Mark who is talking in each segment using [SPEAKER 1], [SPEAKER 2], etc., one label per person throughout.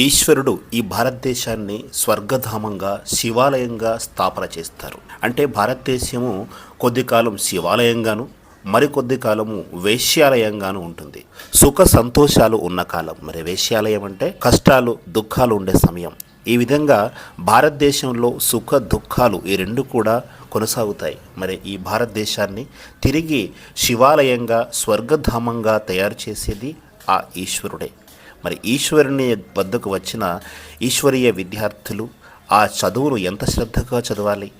[SPEAKER 1] ఈశ్వరుడు ఈ భారతదేశాన్ని స్వర్గధామంగా శివాలయంగా స్థాపన చేస్తారు. అంటే భారతదేశము కొద్ది కాలం శివాలయంగాను మరికొద్ది కాలము వేశ్యాలయంగాను ఉంటుంది. సుఖ సంతోషాలు ఉన్న కాలం. మరి వేశ్యాలయం అంటే కష్టాలు దుఃఖాలు ఉండే సమయం. ఈ విధంగా భారతదేశంలో సుఖ దుఃఖాలు ఈ రెండు కూడా కొనసాగుతాయి. మరి ఈ భారతదేశాన్ని తిరిగి శివాలయంగా స్వర్గధామంగా తయారు చేసేది ఆ ఈశ్వరుడే. మరి ఈశ్వరుని వద్దకు వచ్చిన ఈశ్వరీయ విద్యార్థులు ఆ చదువును ఎంత శ్రద్ధగా చదవాలి?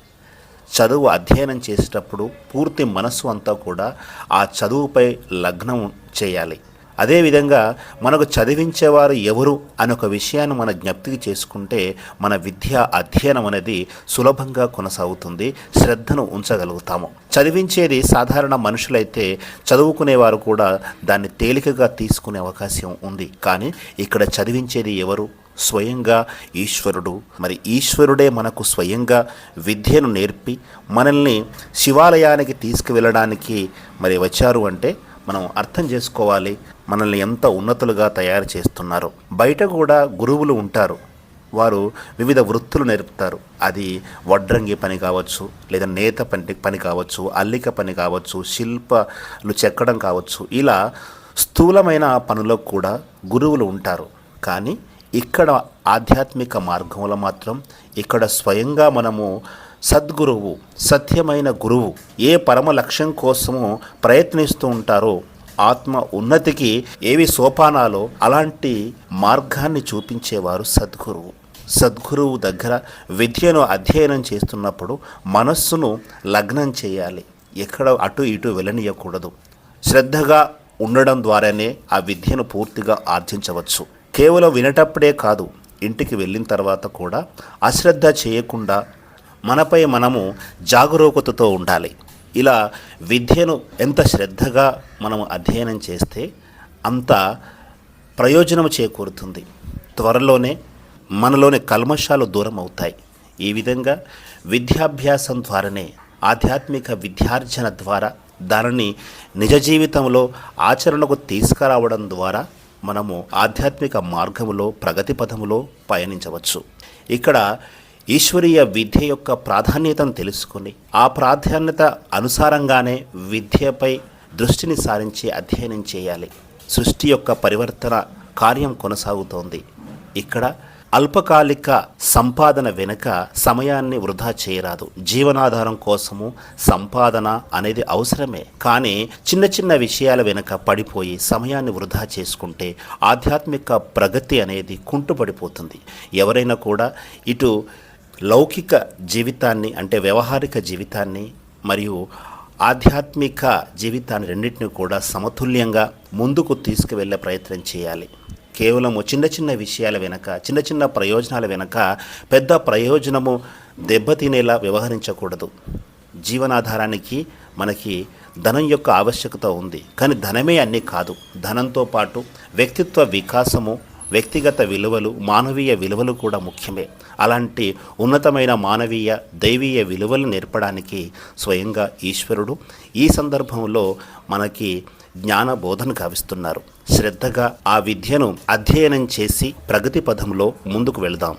[SPEAKER 1] చదువు అధ్యయనం చేసేటప్పుడు పూర్తి మనస్సు అంతా కూడా ఆ చదువుపై లగ్నం చేయాలి. అదేవిధంగా మనకు చదివించేవారు ఎవరు అనే ఒక విషయాన్ని మన జ్ఞప్తికి చేసుకుంటే మన విద్యా అధ్యయనం అనేది సులభంగా కొనసాగుతుంది శ్రద్ధను ఉంచగలుగుతాము. చదివించేది సాధారణ మనుషులైతే చదువుకునేవారు కూడా దాన్ని తేలికగా తీసుకునే అవకాశం ఉంది. కానీ ఇక్కడ చదివించేది ఎవరు? స్వయంగా ఈశ్వరుడు. మరి ఈశ్వరుడే మనకు స్వయంగా విద్యను నేర్పి మనల్ని శివాలయానికి తీసుకువెళ్ళడానికి మరి వచ్చారు అంటే మనం అర్థం చేసుకోవాలి మనల్ని ఎంత ఉన్నతులుగా తయారు చేస్తున్నారు. బయట కూడా గురువులు ఉంటారు. వారు వివిధ వృత్తులు నేర్పుతారు. అది వడ్రంగి పని కావచ్చు లేదా నేత పని పని కావచ్చు అల్లిక పని కావచ్చు శిల్పలు చెక్కడం కావచ్చు. ఇలా స్థూలమైన పనులకు కూడా గురువులు ఉంటారు. కానీ ఇక్కడ ఆధ్యాత్మిక మార్గంలో మాత్రం ఇక్కడ స్వయంగా మనము సద్గురువు సత్యమైన గురువు ఏ పరమ లక్ష్యం కోసము ప్రయత్నిస్తూ ఉంటారో ఆత్మ ఉన్నతికి ఏవి సోపానాలో అలాంటి మార్గాన్ని చూపించేవారు సద్గురువు. సద్గురువు దగ్గర విద్యను అధ్యయనం చేస్తున్నప్పుడు మనస్సును లగ్నం చేయాలి. ఎక్కడ అటు ఇటు వెళ్ళనీయకూడదు. శ్రద్ధగా ఉండడం ద్వారానే ఆ విద్యను పూర్తిగా ఆర్జించవచ్చు. కేవలం వినటప్పుడే కాదు ఇంటికి వెళ్ళిన తర్వాత కూడా అశ్రద్ధ చేయకుండా మనపై మనము జాగరూకతతో ఉండాలి. ఇలా విద్యను ఎంత శ్రద్ధగా మనము అధ్యయనం చేస్తే అంత ప్రయోజనం చేకూరుతుంది. త్వరలోనే మనలోని కల్మషాలు దూరం అవుతాయి. ఈ విధంగా విద్యాభ్యాసం ద్వారానే ఆధ్యాత్మిక విద్యార్జన ద్వారా దానిని నిజ జీవితంలో ఆచరణకు తీసుకురావడం ద్వారా మనము ఆధ్యాత్మిక మార్గములో ప్రగతి పథములో పయనించవచ్చు. ఇక్కడ ఈశ్వరీయ విద్య యొక్క ప్రాధాన్యతను తెలుసుకుని ఆ ప్రాధాన్యత అనుసారంగానే విద్యపై దృష్టిని సారించి అధ్యయనం చేయాలి. సృష్టి యొక్క పరివర్తన కార్యం కొనసాగుతోంది. ఇక్కడ అల్పకాలిక సంపాదన వెనుక సమయాన్ని వృధా చేయరాదు. జీవనాధారం కోసము సంపాదన అనేది అవసరమే. కానీ చిన్న చిన్న విషయాల వెనుక పడిపోయి సమయాన్ని వృధా చేసుకుంటే ఆధ్యాత్మిక ప్రగతి అనేది కుంటుపడిపోతుంది. ఎవరైనా కూడా ఇటు లౌకిక జీవితాన్ని అంటే వ్యవహారిక జీవితాన్ని మరియు ఆధ్యాత్మిక జీవితాన్ని రెండింటిని కూడా సమతుల్యంగా ముందుకు తీసుకువెళ్ళే ప్రయత్నం చేయాలి. కేవలము చిన్న చిన్న విషయాల వెనక చిన్న చిన్న ప్రయోజనాల వెనక పెద్ద ప్రయోజనము దెబ్బతినేలా వ్యవహరించకూడదు. జీవనాధారానికి మనకి ధనం యొక్క ఆవశ్యకత ఉంది. కానీ ధనమే అన్నీ కాదు. ధనంతో పాటు వ్యక్తిత్వ వికాసము వ్యక్తిగత విలువలు మానవీయ విలువలు కూడా ముఖ్యమే. అలాంటి ఉన్నతమైన మానవీయ దైవీయ విలువలు నేర్పడానికి స్వయంగా ఈశ్వరుడు ఈ సందర్భంలో మనకి జ్ఞాన బోధన గావిస్తున్నారు. శ్రద్ధగా ఆ విద్యను అధ్యయనం చేసి ప్రగతి పథంలో ముందుకు వెళదాం.